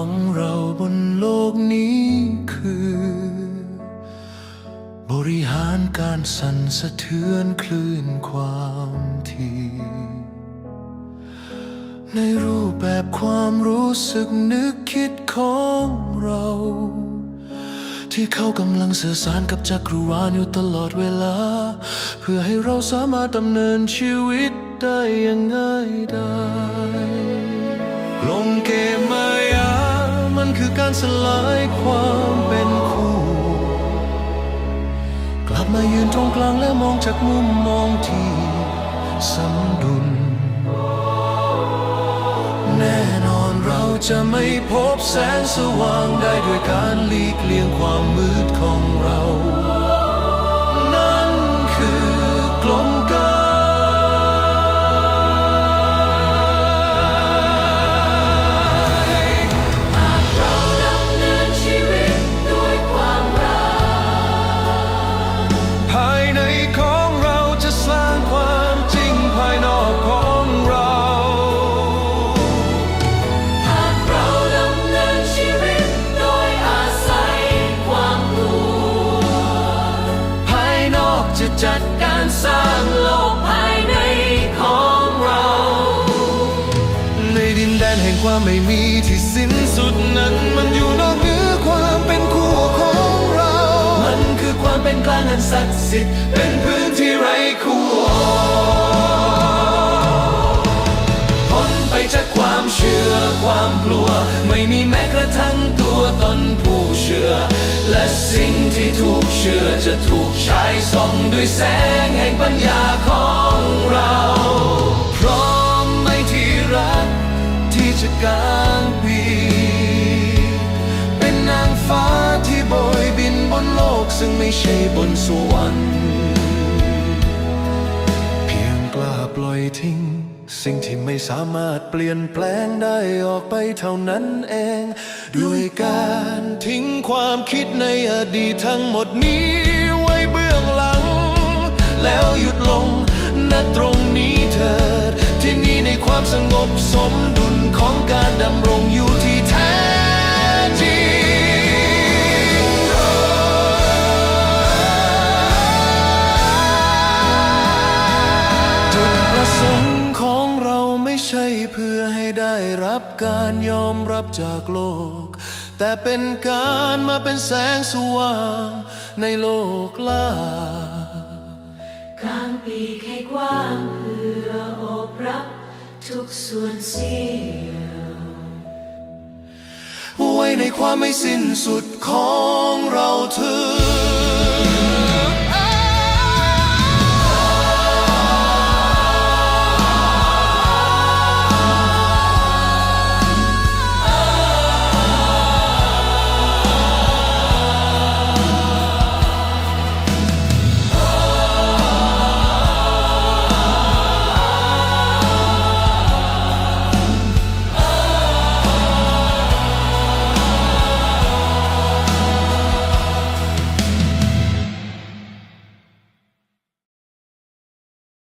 ของเราบนโลกนี้คือ บริหารการสั่นสะเทือนคลื่นความถี่ในรูปแบบความรู้สึกนึกคิดของเรา ที่เขากำลังสื่อสารกับจักรวาลอยู่ตลอดเวลา เพื่อให้เราสามารถดำเนินชีวิตได้อย่างง่ายดายลงเกม การสลายความเป็นคู่ กลับมายืนตรงกลางและมองจากมุมมองที่สมดุล แน่นอนเราจะไม่พบแสงสว่างได้ด้วยการหลีกเลี่ยงความมืดของเรา จะจัดการสร้างโลกภายในของเรา ในดินแดนแห่งความไม่มีที่สิ้นสุดนั้น มันอยู่นอกเหนือความเป็นคู่ของเรา มันคือความเป็นกลางอันศักดิ์สิทธิ์เป็นพื้นที่ไร้คู่พ้นไปจากความเชื่อความกลัว ไม่มีแม้ ถูกเชื่อจะถูกฉายส่องด้วยแสงแห่งปัญญาของเรา พร้อมไม่ที่รักที่จะกลางปีเป็นนางฟ้าที่โบยบินบนโลกซึ่งไม่ใช่บนสวรรค์ สิ่งที่ไม่สามารถเปลี่ยนแปลงได้ออกไปเท่านั้นเอง ด้วยการทิ้งความคิดในอดีตทั้งหมดนี้ไว้เบื้องหลัง แล้วหยุดลงณตรงนี้เถิดที่นี่ในความสงบสมดุลของการดำรงอยู่ ใช่เพื่อให้ได้รับการยอมรับจากโลก แต่เป็นการมาเป็นแสงสว่างในโลกล่ากางปีกให้กว้างเพื่ออบรับทุกส่วนเสี้ยวไว้ในความไม่สิ้นสุดของเราเธอ